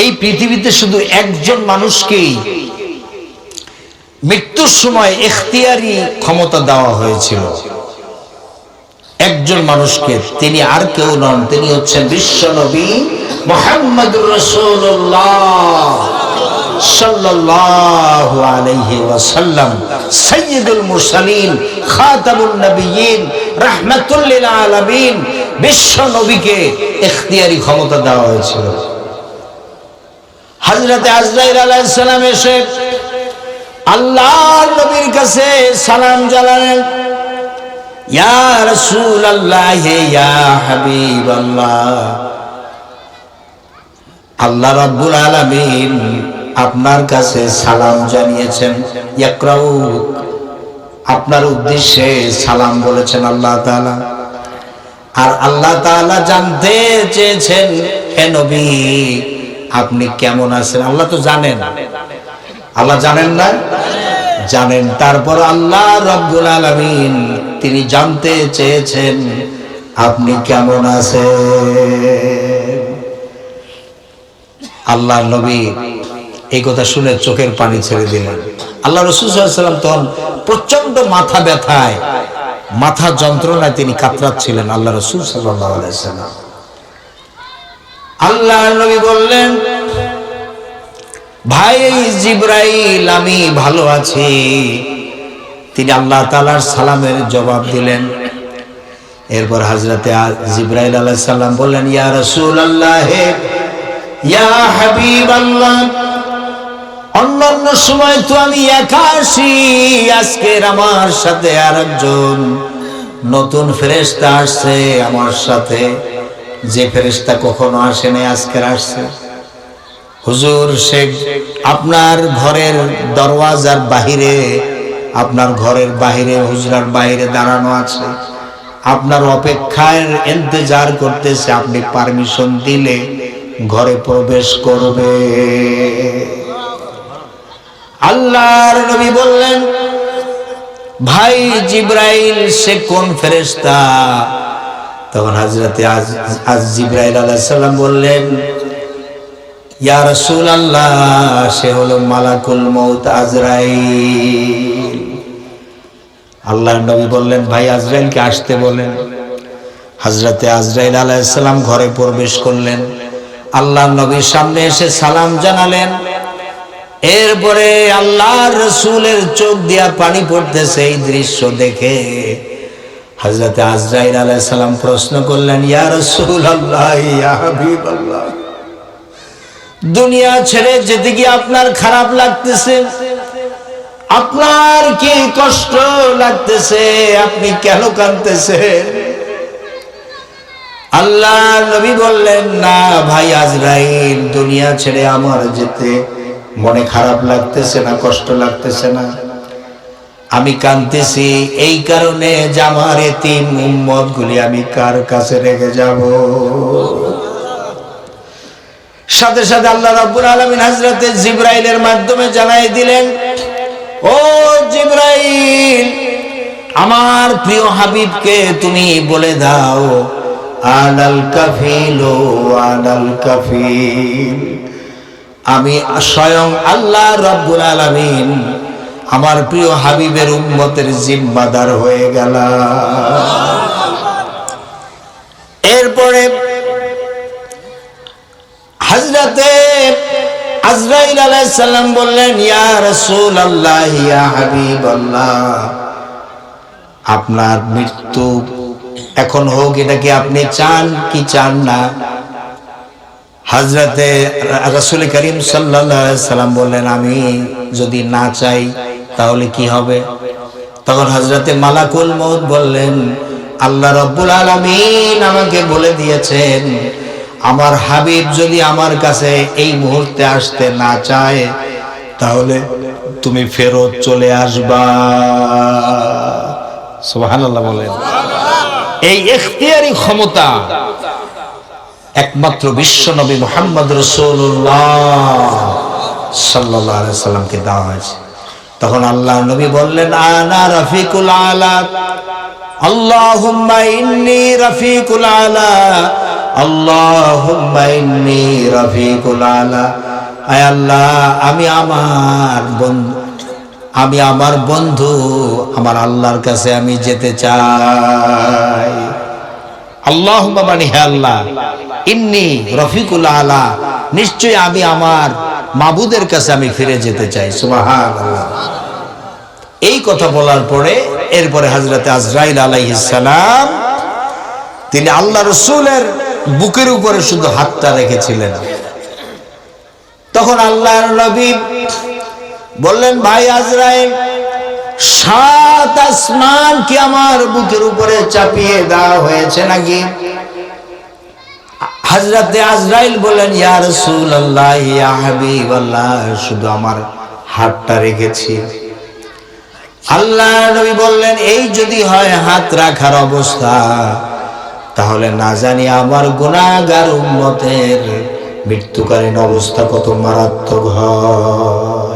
এই পৃথিবীতে শুধু একজন মানুষকেই মৃত্যুর সময় এখতিয়ারি ক্ষমতা দেওয়া হয়েছিল। একজন মানুষকে তিনি আর কেউ নন, তিনি হচ্ছেন বিশ্ব নবী মোহাম্মদ বিশ্ব নবীকে ইখতিয়ারি ক্ষমতা দেওয়া হয়েছিল। হযরতে আজরাইল আলাইহিস সালাম এসে আল্লাহ নবীর কাছে সালাম জানালেন, ইয়া ইয়া হাবিবাল্লাহ, আল্লাহ আলামিন আপনার কাছে সালাম জানিয়েছেন। আপনার উদ্দেশ্যে সালাম বলেছেন আল্লাহ আর আল্লাহ জানতে চেয়েছেন, হে নবী আপনি কেমন আছেন? আল্লাহ তো জানেন। আল্লাহ জানেন না? জানেন। তারপর আল্লাহ রব্বুল আলামিন তিনি জানতে চেয়েছেন, আপনি কেমন আছেন? আল্লাহ নবী এই কথা শুনে চোখের পানি ছেড়ে দিলেন। আল্লাহ রসুল সাল্লাম তখন প্রচণ্ড মাথা ব্যথায়, মাথা যন্ত্রণায় তিনি কাতরাচ্ছিলেন আল্লাহ রসুল সাল্লাম আল্লাহ নবী বললেন, ভাই জিব্রাইল আমি ভালো আছি। তিনি আল্লাহ তালার সালামের জবাব দিলেন। এরপর হাজরাতে জিব্রাইল আলাহ সাল্লাম বললেন, ইয়া রসুল আল্লাহ ইয়া হাবিব আল্লাহ অন্যান্য সময় তো আমি একা আসি আজকের আমার সাথে আরেকজন নতুন ফেরেস্তা আসছে আমার সাথে। যে ফেরেস্তা কখনো আসেনি আজকের আসছে। হুজুর শেখ আপনার ঘরের দরওয়াজার বাহিরে, আপনার ঘরের বাহিরে, হুজরার বাহিরে দাঁড়ানো আছে। আপনার অপেক্ষায় ইন্তজার করতেছে, আপনি পারমিশন দিলে ঘরে প্রবেশ করবে। আল্লাহর নবী বললেন, ভাই জিব্রাইল, সে কোন ফেরেশতা? তখন হযরতে আজ আলাইহিস সালাম বললেন, ইয়া রাসূলুল্লাহ, সে হলো মালাকুল মৌত আজরাইল। আল্লাহর নবী বললেন, ভাই আজরাইলকে আসতে বলেন। হযরতে আজরাইল আলাইহিস সালাম ঘরে প্রবেশ করলেন। আল্লাহর নবীর সামনে এসে সালাম জানালেন, এরপরে আল্লাহর রসুলের চোখ দিয়া পানি পড়তেছে এই দৃশ্য দেখে। হজরত আজরাইল আলাইহিস সালাম প্রশ্ন করলেন দুনিয়া ছেড়ে যেতে কি আপনার খারাপ লাগতেছে, আপনার কি কষ্ট লাগতেছে? আপনি কেন কাঁদতেছেন? আল্লাহ নবী বললেন, না ভাই আজরাইল, দুনিয়া ছেড়ে আমার যেতে মনে খারাপ লাগতেছে না, কষ্ট লাগতেছে না। আমি কাঁদতেছি, এই কারণে যে আমার এতিম উম্মত গুলি আমি কার কাছে রেখে যাব? সাথে সাথে আল্লাহ রাব্বুল আলামিন হযরতে জিব্রাইলের মাধ্যমে জানাই দিলেন, ও জিব্রাইল, আমার প্রিয় হাবিবকে তুমি বলে দাও আনাল কাফিল ও আনাল কাফিল। আমি স্বয়ং আল্লাহ রব্বুল আলামিন আমার প্রিয় হাবিবের উম্মতের জিম্মাদার হয়ে গেল এরপরে হজরতে আজরাইল আলাইহিস সালাম বললেন, ইয়া রাসূলুল্লাহ, ইয়া হাবিবাল্লাহ, আপনার মৃত্যু এখন হোক, এটা কি আপনি চান কি চান না? হাজরতে রাসুল করিম সাল্লাম বললেন, আমি যদি না চাই তাহলে কি হবে? তখন হজরতে মালাকুল মৌত বললেন, আল্লাহ রব্বুল আলমিন আমাকে বলে দিয়েছেন, আমার হাবিব যদি আমার কাছে এই মুহূর্তে আসতে না চায়, তাহলে তুমি ফেরত চলে আসবা। সুবহানাল্লাহ বলেন। এই এখতিয়ারি ক্ষমতা একমাত্র বিশ্ব নবী মোহাম্মদ রসুল্লাহ সাল্লাহ সাল্লামকে দেওয়া হয়েছে। তখন আল্লাহ নবী বললেন, আনা রফিকুল আলা। ইন্নী রফিকুল আলা। রফিকুল আল্লাহ, আমি আমার বন্ধু, আমি আমার বন্ধু, আমার আল্লাহর কাছে আমি যেতে চাই। আল্লাহ মানে হে আল্লাহ, ইন্নি রফিকুল আলা। নিশ্চয় আমি আমার মাবুদের কাছে আমি ফিরে যেতে চাই এই কথা বলার পরে এরপরে হাজরতে আজরাইল আলাইহিস সালাম, তিনি আল্লাহ রসুলের বুকের উপরে শুধু হাতটা রেখেছিলেন। তখন আল্লাহর নবী বললেন, ভাই আজরাইল, সাত আসমান কি আমার বুকের উপরে চাপিয়ে দেওয়া হয়েছে নাকি? হাজরাতে আজরাইল বলেন ইয়া রাসূলুল্লাহ, ইয়া হাবিবাল্লাহ, শুধু আমার হাতটা রেখেছি। আল্লাহ নবী বললেন, এই যদি হয় হাত রাখার অবস্থা, তাহলে না জানি আমার গুনাহগার উম্মতের মৃত্যুকালীন অবস্থা কত মারাত্মক হয়।